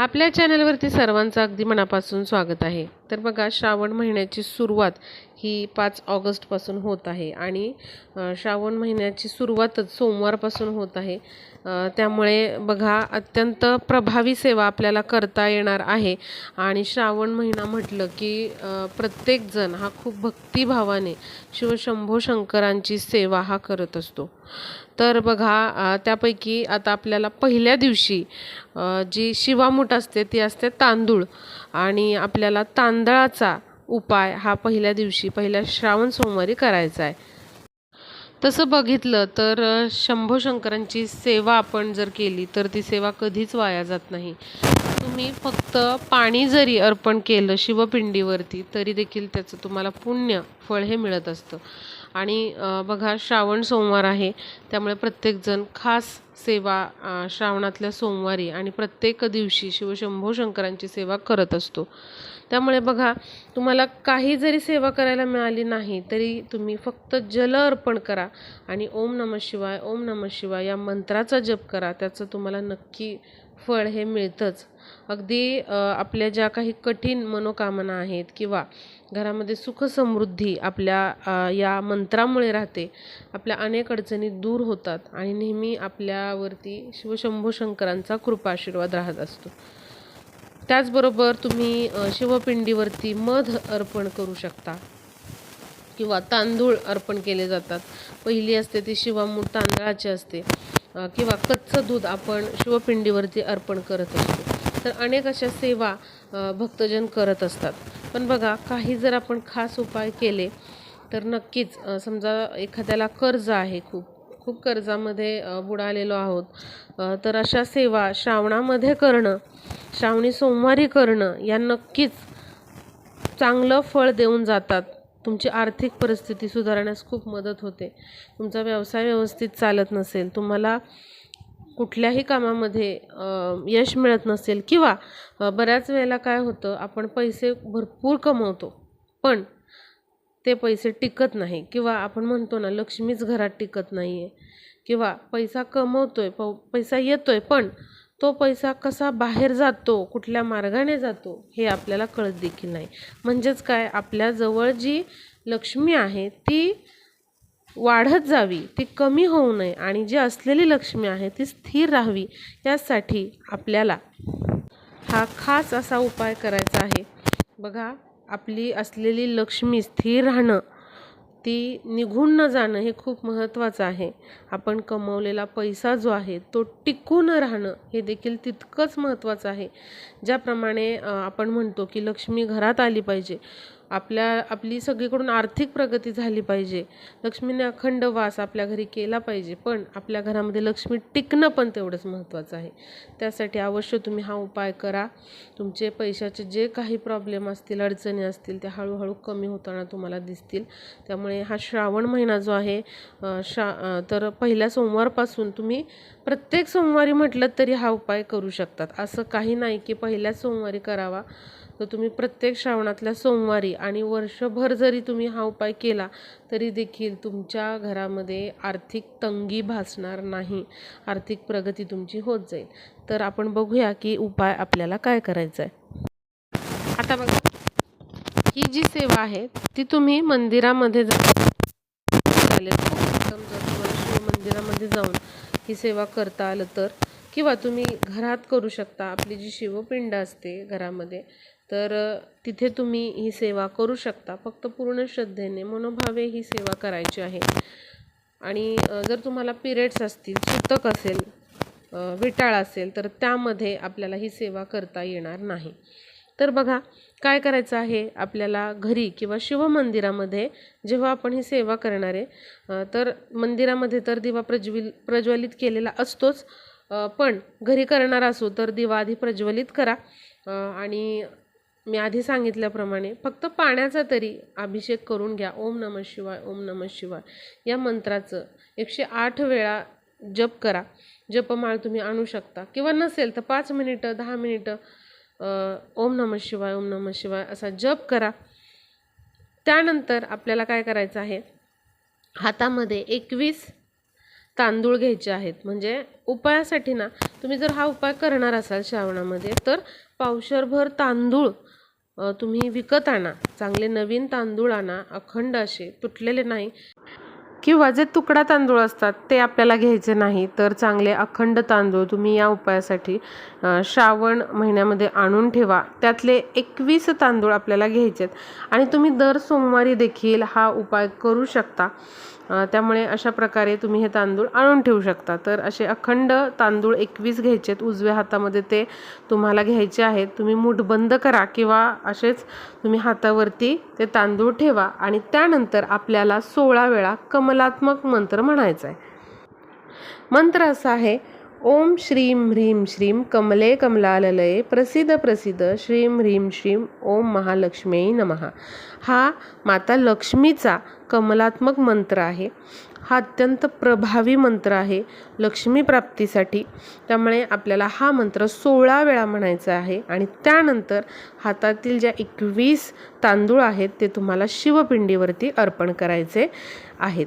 आपल्या चॅनलवरती सर्वांचं अगदी मनापासून स्वागत आहे. तर बघा श्रावण महिन्याची सुरुवात ही पाच ऑगस्टपासून होत आहे. आणि श्रावण महिन्याची सुरुवातच सोमवारपासून होत आहे. त्यामुळे बघा अत्यंत प्रभावी सेवा आपल्याला करता येणार आहे. आणि श्रावण महिना म्हटलं की प्रत्येकजण हा खूप भक्तिभावाने शिवशंभो शंकरांची सेवा हा करत असतो. तर बघा त्यापैकी आता आपल्याला पहिल्या दिवशी जी शिवामूठ असते ती असते तांदूळ. आणि आपल्याला तांदळाचा उपाय हा पहिल्या दिवशी पहिल्या श्रावण सोमवारी करायचा आहे. तसं बघितलं तर अ, शंभो शंकरांची सेवा आपण जर केली तर ती सेवा कधीच वाया जात नाही. तुम्ही फक्त पाणी जरी अर्पण केलं शिवपिंडीवरती तरी देखील त्याचं तुम्हाला पुण्य फळ हे मिळत असतं. आणि बघा श्रावण सोमवार आहे त्यामुळे प्रत्येकजण खास सेवा श्रावणातल्या सोमवारी आणि प्रत्येक दिवशी शिवशंभो शंकरांची सेवा करत असतो. त्यामुळे बघा तुम्हाला काही जरी सेवा करायला मिळाली नाही तरी तुम्ही फक्त जल अर्पण करा आणि ओम नम शिवाय ओम नम शिवाय या मंत्राचा जप करा. त्याचं तुम्हाला नक्की फळ हे मिळतंच. अगदी आपल्या ज्या काही कठीण मनोकामना आहेत किंवा घरामध्ये सुख समृद्धी आपल्या या मंत्रामुळे राहते आपल्या अनेक अडचणी दूर होतात आणि नेहमी आपल्यावरती शिवशंभू शंकरांचा कृपा आशीर्वाद राहत असतो. त्याचबरोबर तुम्ही शिवपिंडीवरती मध अर्पण करू शकता किंवा तांदूळ अर्पण केले जातात. पहिली असते ती शिवामूठ तांदळाची असते किंवा कच्चं दूध आपण शिवपिंडीवरती अर्पण करत असतो. तर अनेक अशा सेवा भक्तजन करत असतात. पण बघा काही जर आपण खास उपाय केले तर नक्कीच समजा एखाद्याला कर्ज आहे खूप खूप कर्जामध्ये बुडालेलो आहोत. तर अशा सेवा श्रावणामध्ये करणं श्रावणी सोमवारी करणं या नक्कीच चांगलं फळ देऊन जातात. तुमची आर्थिक परिस्थिती सुधारण्यास खूप मदत होते. तुमचा व्यवसाय व्यवस्थित चालत नसेल तुम्हाला कुठल्याही कामामध्ये यश मिळत नसेल किंवा बऱ्याच वेळेला काय होतं आपण पैसे भरपूर कमवतो. पण ते पैसे टिकत नाही. किंवा आपण म्हणतो ना लक्ष्मीच घरात टिकत नाही आहे किंवा पैसा कमवतो आहे प पैसा येतो आहे पण तो पैसा कसा बाहेर जातो कुठल्या मार्गाने जातो हे आपल्याला कळत देखील नाही. म्हणजेच काय? आपल्याजवळ जी लक्ष्मी आहे ती वाढत जावी ती कमी होऊ नये. आणि जी असलेली लक्ष्मी आहे ती स्थिर राहावी. यासाठी आपल्याला हा खास असा उपाय करायचा आहे. बघा आपली असलेली लक्ष्मी स्थिर राहणं ती निघून न जाणं हे खूप महत्त्वाचं आहे. आपण कमवलेला पैसा जो आहे तो टिकून राहणं हे देखील तितकंच महत्त्वाचं आहे. ज्याप्रमाणे आपण म्हणतो की लक्ष्मी घरात आली पाहिजे. आपल्या आपली सगळीकडून आर्थिक प्रगती झाली पाहिजे. लक्ष्मीने अखंड वास आपल्या घरी केला पाहिजे पण आपल्या घरामध्ये लक्ष्मी टिकणं पण तेवढंच महत्त्वाचं आहे. त्यासाठी अवश्य तुम्ही हा उपाय करा. तुमचे पैशाचे जे काही प्रॉब्लेम असतील अडचणी असतील त्या हळूहळू कमी होताना तुम्हाला दिसतील. त्यामुळे हा श्रावण महिना जो आहे श्रा तर पहिल्या सोमवारपासून तुम्ही प्रत्येक सोमवारी म्हटलं तरी हा उपाय करू शकतात. असं काही नाही की पहिल्याच सोमवारी करावा. तर तुम्ही प्रत्येक श्रावणातल्या सोमवारी आणि वर्षभर जरी तुम्ही हा उपाय केला तरी देखील तुमच्या घरामध्ये आर्थिक तंगी भासणार नाही. आर्थिक प्रगती तुमची होत जाईल. तर आपण बघूया की उपाय आपल्याला काय करायचा आहे. आता बघा ही जी सेवा आहे ती तुम्ही मंदिरामध्ये जाऊन मंदिरामध्ये जाऊन ही सेवा करता आलं तर किंवा तुम्ही घरात करू शकता. आपली जी शिवपिंड असते घरामध्ये तर तिथे तुम्ही ही सेवा करू शकता. फक्त पूर्ण श्रद्धेने मनोभावे ही सेवा करायची आहे. आणि जर तुम्हाला पिरियड्स असतील सुतक असेल विटाळ असेल तर त्यामध्ये आपल्याला ही सेवा करता येणार नाही. तर बघा काय करायचं आहे आपल्याला घरी किंवा शिवमंदिरामध्ये जेव्हा आपण ही सेवा करणार आहे तर मंदिरामध्ये तर दिवा प्रज्वल प्रज्वलित केलेला असतोच पण घरी करणार असू तर दिवा आधी प्रज्वलित करा आणि मी आधी सांगितल्याप्रमाणे फक्त पाण्याचा तरी अभिषेक करून घ्या. ओम नम शिवाय ओम नम शिवाय. या मंत्राचं एकशे आठ वेळा जप करा. जपमाळ तुम्ही आणू शकता. किंवा नसेल तर पाच मिनिटं दहा मिनिटं ओम नम शिवाय ओम नम शिवाय असा जप करा. त्यानंतर आपल्याला काय करायचं आहे? हातामध्ये एकवीस तांदूळ घ्यायचे आहेत. म्हणजे उपायासाठी ना तुम्ही जर हा उपाय करणार असाल श्रावणामध्ये तर पावशरभर तांदूळ तुम्ही विकत आणा. चांगले नवीन तांदूळ आणा. अखंड असे. तुटलेले नाही. किंवा जे तुकडा तांदूळ असतात ते आपल्याला घ्यायचे नाही. तर चांगले अखंड तांदूळ तुम्ही या उपायासाठी श्रावण महिन्यामध्ये आणून ठेवा. त्यातले एकवीस तांदूळ आपल्याला घ्यायचे आहेत आणि तुम्ही दर सोमवारी देखील हा उपाय करू शकता. त्यामुळे अशा प्रकारे तुम्ही हे तांदूळ आणून ठेवू शकता. तर असे अखंड तांदूळ एकवीस घ्यायचे आहेत उजव्या हातामध्ये ते तुम्हाला घ्यायचे आहेत. तुम्ही मूठ बंद करा किंवा असेच तुम्ही हातावरती ते तांदूळ ठेवा आणि त्यानंतर आपल्याला सोळा वेळा कमलात्मक मंत्र म्हणायचा आहे मंत्र असा आहे ओम श्रीं ह्रीं श्रीं कमले कमलाललये प्रसिद्ध प्रसिद्ध श्रीं ह्रीं श्रीं ओम महालक्ष्मी नमः. हा माता लक्ष्मीचा कमलात्मक मंत्र आहे. हा अत्यंत प्रभावी मंत्र आहे लक्ष्मी प्राप्तीसाठी. त्यामुळे आपल्याला हा मंत्र सोळा वेळा म्हणायचा आहे आणि त्यानंतर हातातील ज्या एकवीस तांदूळ आहेत ते तुम्हाला शिवपिंडीवरती अर्पण करायचे आहेत.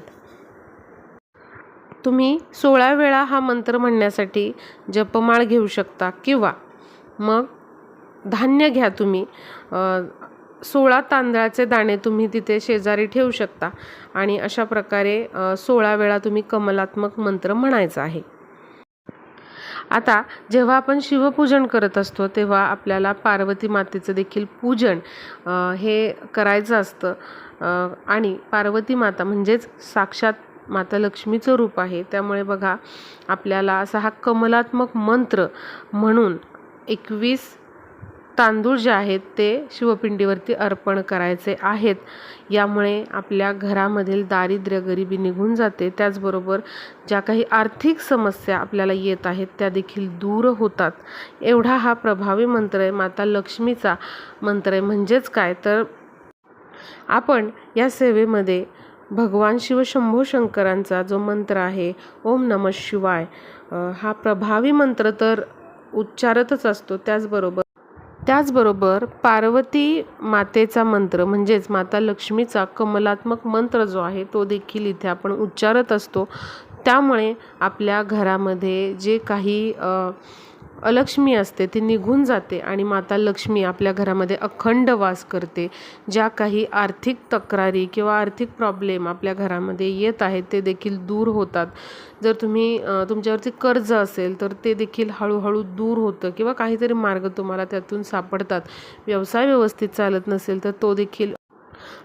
तुम्ही सोळा वेळा हा मंत्र म्हणण्यासाठी जपमाळ घेऊ शकता किंवा मग धान्य घ्या तुम्ही. सोळा तांदळाचे दाणे तुम्ही तिथे शेजारी ठेवू शकता आणि अशा प्रकारे सोळा वेळा तुम्ही कमलात्मक मंत्र म्हणायचा आहे. आता जेव्हा आपण शिवपूजन करत असतो तेव्हा आपल्याला पार्वती मातेचं देखील पूजन हे करायचं असतं. आणि पार्वती माता म्हणजेच साक्षात माता लक्ष्मीचं रूप आहे. त्यामुळे बघा आपल्याला असा हा कमलात्मक मंत्र म्हणून एकवीस तांदूळ जे आहेत ते शिवपिंडीवरती अर्पण करायचे आहेत. यामुळे आपल्या घरामधील दारिद्र्य गरिबी निघून जाते. त्याचबरोबर ज्या काही आर्थिक समस्या आपल्याला येत आहेत त्या देखील दूर होतात. एवढा हा प्रभावी मंत्र आहे. माता लक्ष्मीचा मंत्र आहे. म्हणजेच काय? तर आपण या सेवेमध्ये भगवान शिवशंभो शंकरांचा जो मंत्र आहे ओम नम शिवाय हा प्रभावी मंत्र तर उच्चारतच असतो त्याचबरोबर त्याचबरोबर पार्वती मातेचा मंत्र म्हणजेच माता लक्ष्मीचा कमलात्मक मंत्र जो आहे तो देखील इथे आपण उच्चारत असतो. त्यामुळे आपल्या घरामध्ये जे काही अलक्ष्मी असते ती निघून जाते आणि माता लक्ष्मी आपल्या घरामध्ये अखंड वास करते. ज्या काही आर्थिक तक्रारी किंवा आर्थिक प्रॉब्लेम आपल्या घरामध्ये येत आहेत ते देखील दूर होतात. जर तुम्ही तुमच्यावरती कर्ज असेल तर ते देखील हळूहळू दूर होतं किंवा काहीतरी मार्ग तुम्हाला त्यातून सापडतात. व्यवसाय व्यवस्थित चालत नसेल तर तो देखील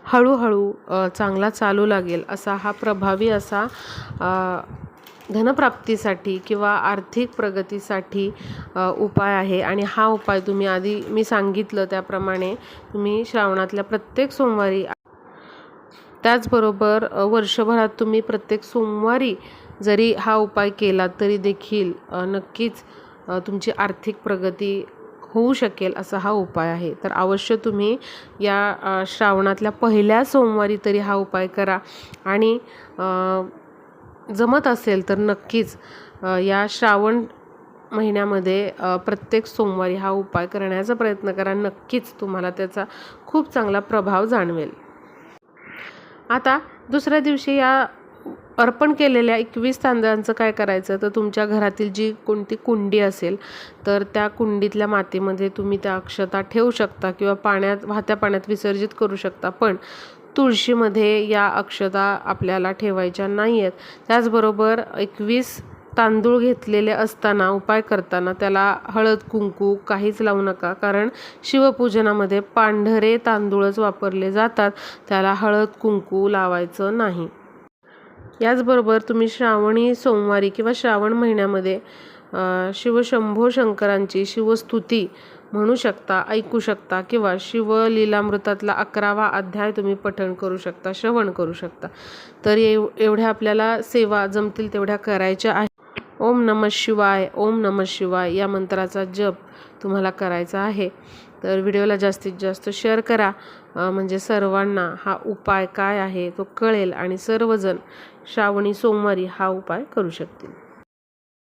हळूहळू चांगला चालू लागेल असा हा प्रभावी असा धनप्राप्तीसाठी किंवा आर्थिक प्रगतीसाठी उपाय आहे. आणि हा उपाय तुम्ही आधी मी सांगितलं त्याप्रमाणे तुम्ही श्रावणातल्या प्रत्येक सोमवारी त्याचबरोबर वर्षभरात तुम्ही प्रत्येक सोमवारी जरी हा उपाय केला तरी देखील नक्कीच तुमची आर्थिक प्रगती होऊ शकेल असा हा उपाय आहे. तर अवश्य तुम्ही या श्रावणातल्या पहिल्या सोमवारी तरी हा उपाय करा. आणि जमत असेल तर नक्कीच या श्रावण महिन्यामध्ये प्रत्येक सोमवारी हा उपाय करण्याचा प्रयत्न करा. नक्कीच तुम्हाला त्याचा खूप चांगला प्रभाव जाणवेल. आता दुसऱ्या दिवशी या अर्पण केलेल्या एकवीस तांदळांचं काय करायचं? तर तुमच्या घरातील जी कोणती कुंडी असेल तर त्या कुंडीतल्या मातीमध्ये तुम्ही त्या अक्षता ठेवू शकता किंवा पाण्यात वाहत्या पाण्यात विसर्जित करू शकता. पण तुळशीमध्ये या अक्षता आपल्याला ठेवायच्या नाही आहेत त्याचबरोबर एकवीस तांदूळ घेतलेले असताना उपाय करताना त्याला हळद कुंकू काहीच लावू नका. कारण शिवपूजनामध्ये पांढरे तांदूळच वापरले जातात. त्याला हळद कुंकू लावायचं नाही. याचबरोबर तुम्ही श्रावणी सोमवारी किंवा श्रावण महिन्यामध्ये शिवशंभो शंकरांची शिवस्तुती म्हणू शकता ऐकू शकता किंवा शिवलीलामृतातला अकरावा अध्याय तुम्ही पठण करू शकता श्रवण करू शकता. तर एव एवढ्या आपल्याला सेवा जमतील तेवढ्या करायच्या आहे ओम नम शिवाय ओम नम शिवाय या मंत्राचा जप तुम्हाला करायचा आहे. तर व्हिडिओला जास्तीत जास्त शेअर करा. म्हणजे सर्वांना हा उपाय काय आहे तो कळेल आणि सर्वजण श्रावणी सोमवारी हा उपाय करू शकतील.